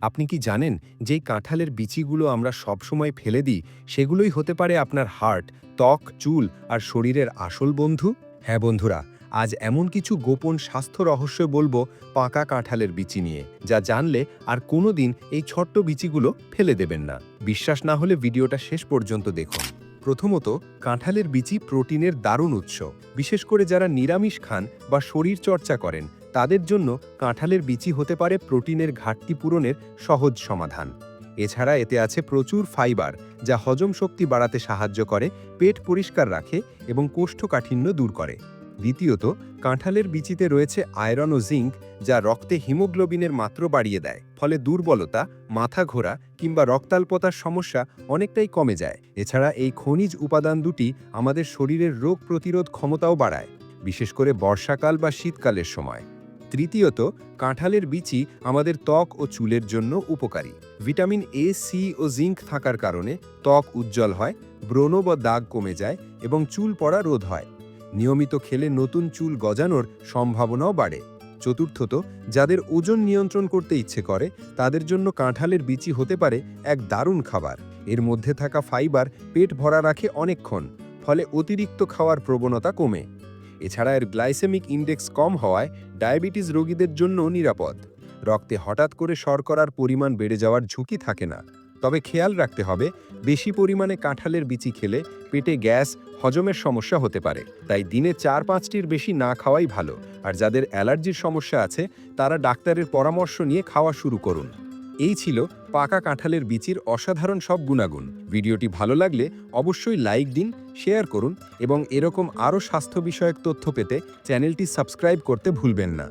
আপনি কি জানেন যেই কাঁঠালের বিচিগুলো আমরা সবসময় ফেলে দিই? সেগুলোই হতে পারে আপনার হার্ট, ত্বক, চুল আর শরীরের আসল বন্ধু? হ্যাঁ বন্ধুরা, আজ এমন কিছু গোপন স্বাস্থ্য রহস্য বলব পাকা কাঁঠালের বিচি নিয়ে, যা জানলে আর কোনোদিন এই ছোট্ট বিচিগুলো ফেলে দেবেন না। বিশ্বাস না হলে ভিডিওটা শেষ পর্যন্ত দেখুন। প্রথমত, কাঁঠালের বিচি প্রোটিনের দারুণ উৎস। বিশেষ করে যারা নিরামিষ খান বা শরীর চর্চা করেন তাদের জন্য কাঁঠালের বিচি হতে পারে প্রোটিনের ঘাটতি পূরণের সহজ সমাধান। এছাড়া এতে আছে প্রচুর ফাইবার, যা হজম শক্তি বাড়াতে সাহায্য করে, পেট পরিষ্কার রাখে এবং কোষ্ঠকাঠিন্য দূর করে। দ্বিতীয়ত, কাঁঠালের বিচিতে রয়েছে আয়রন ও জিঙ্ক, যা রক্তে হিমোগ্লোবিনের মাত্র বাড়িয়ে দেয়, ফলে দুর্বলতা, মাথা ঘোরা কিংবা রক্তাল্পতার সমস্যা অনেকটাই কমে যায়। এছাড়া এই খনিজ উপাদান দুটি আমাদের শরীরের রোগ প্রতিরোধ ক্ষমতাও বাড়ায়, বিশেষ করে বর্ষাকাল বা শীতকালের সময়। তৃতীয়ত, কাঁঠালের বিচি আমাদের ত্বক ও চুলের জন্য উপকারী। ভিটামিন এ সি ও জিঙ্ক থাকার কারণে ত্বক উজ্জ্বল হয়, ব্রণ বা দাগ কমে যায় এবং চুল পড়া রোধ হয়। নিয়মিত খেলে নতুন চুল গজানোর সম্ভাবনাও বাড়ে। চতুর্থত, যাদের ওজন নিয়ন্ত্রণ করতে ইচ্ছে করে, তাদের জন্য কাঁঠালের বিচি হতে পারে এক দারুণ খাবার। এর মধ্যে থাকা ফাইবার পেট ভরা রাখে অনেকক্ষণ, ফলে অতিরিক্ত খাওয়ার প্রবণতা কমে। এছাড়া এর গ্লাইসেমিক ইন্ডেক্স কম হওয়ায় ডায়াবেটিস রোগীদের জন্য নিরাপদ। রক্তে হঠাৎ করে শর্করার পরিমাণ বেড়ে যাওয়ার ঝুঁকি থাকে না। তবে খেয়াল রাখতে হবে, বেশি পরিমাণে কাঁঠালের বিচি খেলে পেটে গ্যাস, হজমের সমস্যা হতে পারে। তাই দিনে চার পাঁচটির বেশি না খাওয়াই ভালো। আর যাদের অ্যালার্জির সমস্যা আছে, তারা ডাক্তারের পরামর্শ নিয়ে খাওয়া শুরু করুন। এই ছিল পাকা কাঁঠালের বিচির অসাধারণ সব গুণাগুণ। ভিডিওটি ভালো লাগলে অবশ্যই লাইক দিন, শেয়ার করুন এবং এরকম আরও স্বাস্থ্য বিষয়ক তথ্য পেতে চ্যানেলটি সাবস্ক্রাইব করতে ভুলবেন না।